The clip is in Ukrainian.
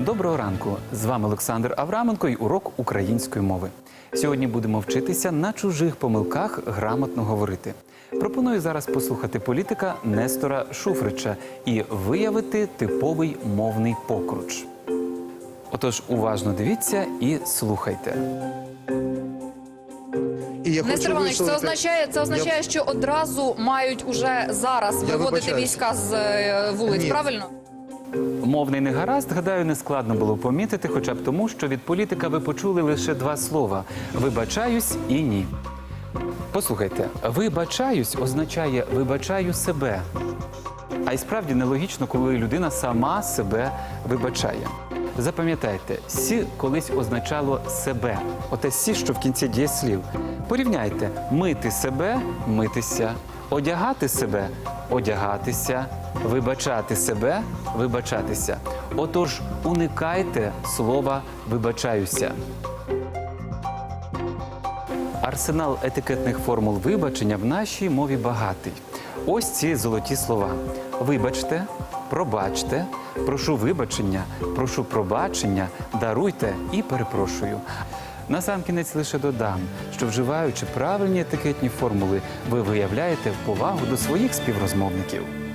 Доброго ранку! З вами Олександр Авраменко і урок української мови. Сьогодні будемо вчитися на чужих помилках грамотно говорити. Пропоную зараз послухати політика Нестора Шуфрича і виявити типовий мовний покруч. Отож, уважно дивіться і слухайте. І я Нестор Іванович, це означає, це означає, що одразу мають уже зараз Я виводити війська з е, вулиць, Ні. правильно? Мовний негаразд, гадаю, не складно було помітити, хоча б тому, що від політика ви почули лише два слова: вибачаюсь і ні. Послухайте, вибачаюсь означає вибачаю себе. А й справді нелогічно, коли людина сама себе вибачає. Запам'ятайте, сі колись означало себе. Оте сі, що в кінці дієслів. Порівняйте мити себе, митися, одягати себе, одягатися, вибачати себе, вибачатися. Отож, уникайте слова вибачаюся. Арсенал етикетних формул вибачення в нашій мові багатий. Ось ці золоті слова: вибачте, пробачте, прошу вибачення, прошу пробачення, даруйте і перепрошую. Насамкінець лише додам, що вживаючи правильні етикетні формули, ви виявляєте повагу до своїх співрозмовників.